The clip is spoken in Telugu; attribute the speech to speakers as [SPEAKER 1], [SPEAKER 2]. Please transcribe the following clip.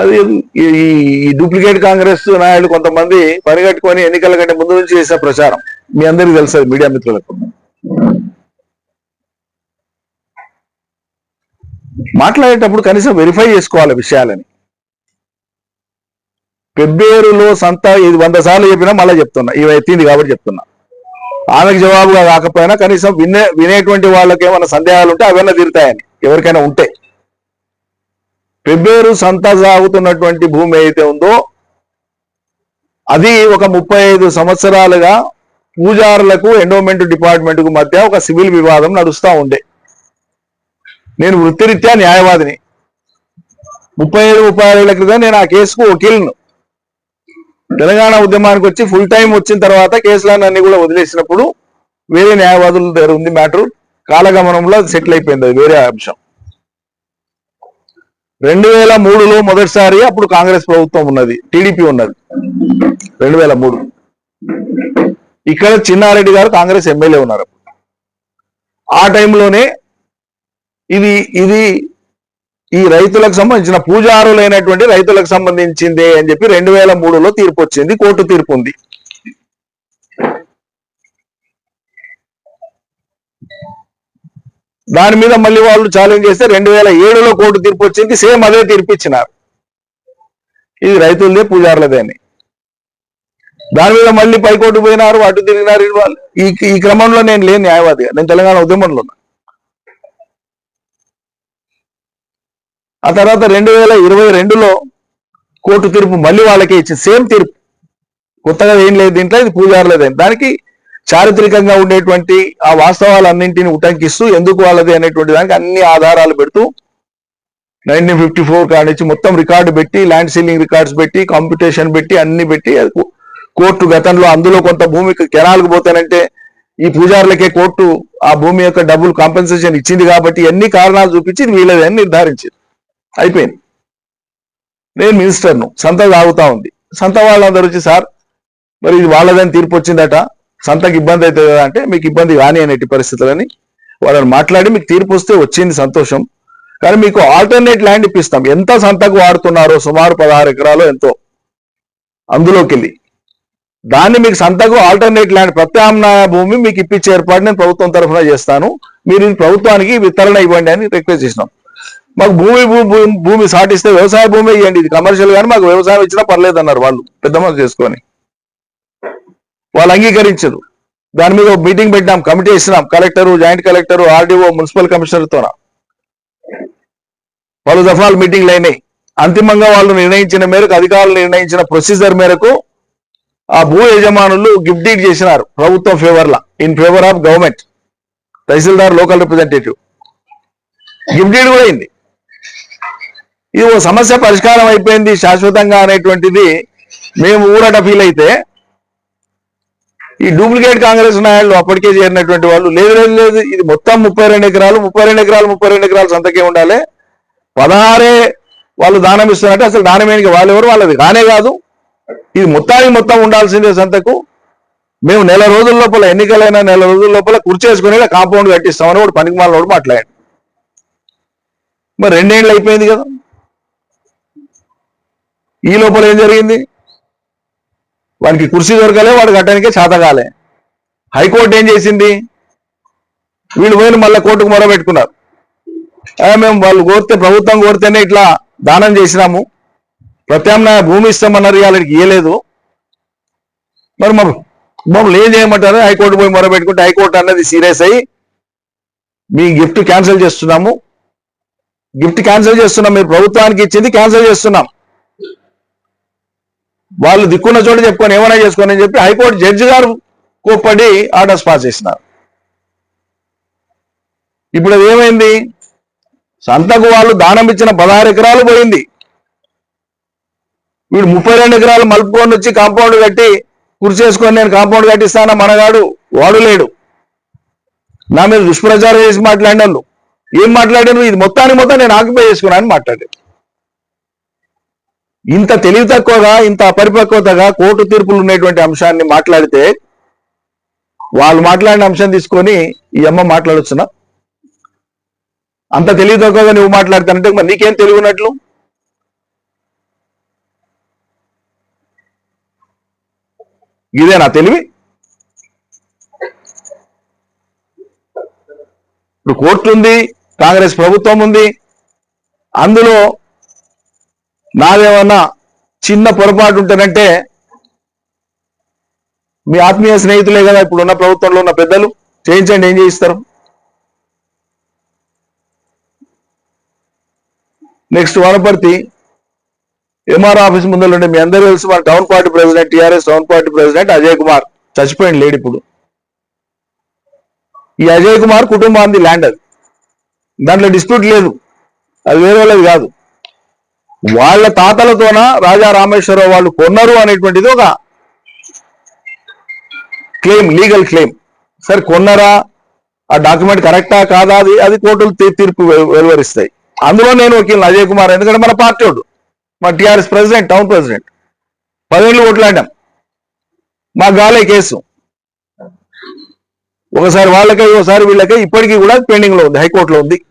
[SPEAKER 1] అది ఈ డూప్లికేట్ కాంగ్రెస్ నాయకులు కొంతమంది పరిగట్టుకొని ఎన్నికల కంటే ముందు నుంచి చేసే ప్రచారం. మీ అందరికీ తెలుసు మీడియా మిత్రులకు. మాట్లాడేటప్పుడు కనీసం వెరిఫై చేసుకోవాలి విషయాలని. పెబ్బేరులో సంత ఇది వంద సార్లు చెప్పినా మళ్ళీ చెప్తున్నా. ఇవి ఎత్తింది కాబట్టి చెప్తున్నా. ఆమెకు జవాబుగా కాకపోయినా కనీసం వినే వినేటువంటి వాళ్ళకి ఏమైనా సందేహాలు ఉంటే అవన్నీ తీరుతాయని. ఎవరికైనా ఉంటే. పెబ్బేరు సంత సాగుతున్నటువంటి భూమి అయితే ఉందో అది ఒక ముప్పై ఐదు సంవత్సరాలుగా పూజారులకు ఎండోమెంట్ డిపార్ట్మెంట్కు మధ్య ఒక సివిల్ వివాదం నడుస్తూ ఉండే. నేను వృత్తిరీత్యా న్యాయవాదిని. ముప్పై ఐదు ముప్పై ఆరు క్రితం నేను ఆ కేసుకు వకీల్ను. తెలంగాణ ఉద్యమానికి వచ్చి ఫుల్ టైం వచ్చిన తర్వాత కేసులన్నీ కూడా వదిలేసినప్పుడు వేరే న్యాయవాదుల దగ్గర ఉంది మ్యాటర్. కాలగమనంలో సెటిల్ అయిపోయింది అది వేరే అంశం. రెండు వేల మూడులో మొదటిసారి అప్పుడు కాంగ్రెస్ ప్రభుత్వం ఉన్నది టీడీపీ ఉన్నది. రెండు వేల మూడు. ఇక్కడ చిన్నారెడ్డి గారు కాంగ్రెస్ ఎమ్మెల్యే ఉన్నారు ఆ టైంలోనే ఇది ఇది ఈ రైతులకు సంబంధించిన పూజారులైనటువంటి రైతులకు సంబంధించిందే అని చెప్పి రెండు వేల మూడులో తీర్పు వచ్చింది కోర్టు తీర్పు ఉంది. దాని మీద మళ్ళీ వాళ్ళు ఛాలెంజ్ చేస్తే రెండు వేల ఏడులో కోర్టు తీర్పు వచ్చింది సేమ్ అదే తీర్పు ఇచ్చినారు. ఇది రైతులదే పూజారులదే అని. దాని మీద మళ్ళీ పైకోర్టు పోయినారు అటు తిరిగినారు వాళ్ళు. ఈ ఈ క్రమంలో నేను లేని న్యాయవాదిగా నేను తెలంగాణ ఉద్యమంలో ఉన్నా. ఆ తర్వాత రెండు వేల ఇరవై రెండులో కోర్టు తీర్పు మళ్ళీ వాళ్ళకే ఇచ్చింది సేమ్ తీర్పు. కొత్తగా ఏం లేదు దీంట్లో ఇది పూజారులేదే. దానికి చారిత్రకంగా ఉండేటువంటి ఆ వాస్తవాలన్నింటినీ ఉటంకిస్తూ ఎందుకు వాళ్ళది అనేటువంటి దానికి అన్ని ఆధారాలు పెడుతూ నైన్టీన్ ఫిఫ్టీ ఫోర్ కాడి మొత్తం రికార్డు పెట్టి ల్యాండ్ సీలింగ్ రికార్డ్స్ పెట్టి కాంపిటీషన్ పెట్టి అన్ని పెట్టి కోర్టు గతంలో అందులో కొంత భూమికి కెనాల్కి పోతానంటే ఈ పూజారులకే కోర్టు ఆ భూమి యొక్క డబ్బులు కాంపెన్సేషన్ ఇచ్చింది కాబట్టి ఎన్ని కారణాలు చూపించి వీళ్ళది అని నిర్ధారించింది. అయిపోయింది. నేను మినిస్టర్ను. సంత తాగుతా ఉంది. సంత వాళ్ళందరూ వచ్చి సార్ మరి ఇది వాళ్ళదని తీర్పు వచ్చిందట. సంతకి ఇబ్బంది అవుతుంది కదా అంటే మీకు ఇబ్బంది కాని అనేటి పరిస్థితులని వాళ్ళని మాట్లాడి మీకు తీర్పు వస్తే వచ్చింది సంతోషం. కానీ మీకు ఆల్టర్నేట్ ల్యాండ్ ఇప్పిస్తాం. ఎంత సంతకు వాడుతున్నారో సుమారు పదహారు ఎకరాలు ఎంతో అందులోకి వెళ్ళి దాన్ని మీకు సంతకు ఆల్టర్నేట్ ల్యాండ్ ప్రత్యామ్నాయ భూమి మీకు ఇప్పించే ఏర్పాటు నేను ప్రభుత్వం తరఫున చేస్తాను. మీరు ఇది ప్రభుత్వానికి వితరణ ఇవ్వండి అని రిక్వెస్ట్ చేసినాం. మాకు భూమి భూమి భూమి సాటిస్తే వ్యవసాయ భూమి ఇవ్వండి. ఇది కమర్షియల్ కానీ మాకు వ్యవసాయం ఇచ్చినా పర్లేదు అన్నారు వాళ్ళు. పెద్ద మనసు చేసుకొని. వాళ్ళు అంగీకరించదు దాని మీద ఒక మీటింగ్ పెట్టినాం కమిటీ ఇచ్చినాం collector joint collector RDO municipal కమిషనర్తో పలు దఫాలు మీటింగ్లు అయినాయి. అంతిమంగా వాళ్ళు నిర్ణయించిన మేరకు అధికారులు నిర్ణయించిన ప్రొసీజర్ మేరకు ఆ భూ యజమానులు గిఫ్ట్ డీడ్ చేసినారు ప్రభుత్వం ఫేవర్లా in favour of government. Tahsildar local representative. Gift deed కూడా అయింది. ఇది ఓ సమస్య పరిష్కారం అయిపోయింది శాశ్వతంగా అనేటువంటిది మేము ఊరట ఫీల్ అయితే ఈ డూప్లికేట్ కాంగ్రెస్ నాయకులు అప్పటికే చేరినటువంటి వాళ్ళు. లేదు లేదు లేదు ఇది మొత్తం ముప్పై రెండు ఎకరాలు ముప్పై రెండు ఎకరాలు ముప్పై రెండు ఎకరాలు సంతకే ఉండాలి. పదహారే వాళ్ళు దానం ఇస్తున్నట్టు అసలు దానమేనికి వాళ్ళు ఎవరు? వాళ్ళది కానే కాదు. ఇది మొత్తానికి మొత్తం ఉండాల్సిందే సంతకు. మేము నెల రోజుల లోపల ఎన్నికలైన నెల రోజుల లోపల కుర్చేసుకుని కాంపౌండ్ కట్టిస్తామని కూడా పనికి మాట్లాడు మాట్లాడాడు. మరి రెండేళ్ళు అయిపోయింది కదా. ఈ లోపల ఏం జరిగింది? వానికి కుర్చీ దొరకలే వాడు కట్టడానికే చేతగాలే హైకోర్టు ఏం చేసింది? వీళ్ళు పోయిన మళ్ళీ కోర్టుకు మొర పెట్టుకున్నారు మేము వాళ్ళు కోరితే ప్రభుత్వం కోరితేనే ఇట్లా దానం చేసినాము. ప్రత్యామ్నాయ భూమి ఇస్తామన్నారు వాళ్ళకి ఇయ్యలేదు. మరి మరి మమ్మల్ని ఏం చేయమంటారు? హైకోర్టు పోయి మొర పెట్టుకుంటే హైకోర్టు అన్నది సీరియస్ అయ్యి మీ గిఫ్ట్ క్యాన్సిల్ చేస్తున్నాము. గిఫ్ట్ క్యాన్సిల్ చేస్తున్నాం మీరు ప్రభుత్వానికి ఇచ్చింది క్యాన్సిల్ చేస్తున్నాం. వాళ్ళు దిక్కున్న చోట చెప్పుకొని ఏమైనా చేసుకొని అని చెప్పి హైకోర్టు జడ్జి గారు కోప్పడి ఆర్డర్స్ పాస్ చేసినారు. ఇప్పుడు ఏమైంది? సంతకు వాళ్ళు దానం ఇచ్చిన పదహారు ఎకరాలు పోయింది. వీడు ముప్పై రెండు ఎకరాలు మలుపుకొని వచ్చి కాంపౌండ్ కట్టి కుర్చేసుకొని నేను కాంపౌండ్ కట్టిస్తానా మనగాడు వాడు లేడు. నా మీద దుష్ప్రచారం చేసి మాట్లాడినాను ఏం మాట్లాడాను ఇది మొత్తానికి మొత్తం నేను ఆక్యుపై చేసుకున్నాను మాట్లాడాను ఇంత తెలివి తక్కువగా ఇంత అపరిపక్వతగా కోర్టు తీర్పులు ఉన్నటువంటి అంశాన్ని మాట్లాడితే వాళ్ళు మాట్లాడిన అంశం తీసుకొని ఈ అమ్మ మాట్లాడొచ్చునా? అంత తెలివి తక్కువగా నువ్వు మాట్లాడతానంటే మరి నీకేం తెలివి ఉన్నట్లు? ఇదేనా తెలివి? ఇప్పుడు కోర్టు ఉంది కాంగ్రెస్ ప్రభుత్వం ఉంది అందులో నాదేమన్నా చిన్న పొరపాటు ఉంటేనంటే మీ ఆత్మీయ స్నేహితులే కదా ఇప్పుడు ఉన్న ప్రభుత్వంలో ఉన్న పెద్దలు. చేయించండి ఏం చేయిస్తారు? నెక్స్ట్ వనపర్తి ఎంఆర్ ఆఫీస్ ముందర మీ అందరూ తెలుసు మన town party president TRS town party president Ajay Kumar చచ్చిపోయింది లేడు ఇప్పుడు. ఈ అజయ్ కుమార్ కుటుంబానికి ల్యాండ్ అది. దాంట్లో డిస్ప్యూట్ లేదు. అది వేరే వాళ్ళది కాదు. వాళ్ళ తాతలతోన రాజా రామేశ్వరరావు వాళ్ళు కొన్నారు అనేటువంటిది ఒక క్లెయిమ్ లీగల్ క్లెయిమ్. సరే కొన్నారా? ఆ డాక్యుమెంట్ కరెక్టా కాదా? అది అది కోర్టులు తీర్పు వెలువరిస్తాయి. అందులో నేను వకీల్ అజయ్ కుమార్ ఎందుకంటే మన పార్టీ వాడు. మా టిఆర్ఎస్ ప్రెసిడెంట్ టౌన్ ప్రెసిడెంట్. పదివేలు ఓట్లాడాం. మా గాలే కేసు. ఒకసారి వాళ్ళకే ఒకసారి వీళ్ళకే ఇప్పటికీ కూడా పెండింగ్లో ఉంది హైకోర్టులో ఉంది.